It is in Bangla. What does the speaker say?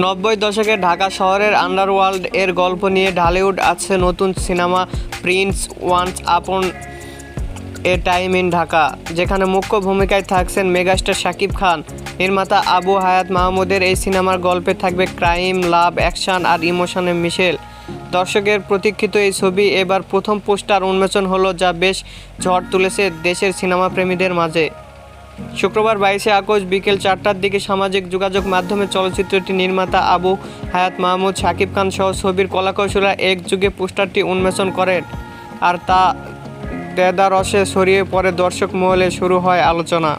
নব্বই দশকে ঢাকা শহরের আন্ডারওয়ার্ল্ড এর গল্প নিয়ে ঢালিউড আছে নতুন cinema Prince once upon A time in Dhaka, যেখানে মুখ্য ভূমিকায় থাকছেন মেগাস্টার শাকিব খান। নির্মাতা আবু হায়াত মাহমুদের এই সিনেমার গল্পে থাকবে ক্রাইম, লাভ, অ্যাকশন আর ইমোশনের মিশেল। দর্শকের প্রতীক্ষিত এই ছবি এবার প্রথম পোস্টার উন্মোচন হলো, যা বেশ ঝড় তুলেছে দেশের সিনেমা প্রেমীদের মাঝে। শুক্রবার বাইশে আগস্ট বিকেল চারটার দিকে সামাজিক যোগাযোগ মাধ্যমে চলচ্চিত্রটি নির্মাতা আবু হায়াত মাহমুদ, শাকিব খান সহ ছবির কলাকৌশলা এক যুগে পোস্টারটি উন্মোচন করেন আর তা দেদারসে ছড়িয়ে পরে দর্শক মহলে শুরু হয় আলোচনা।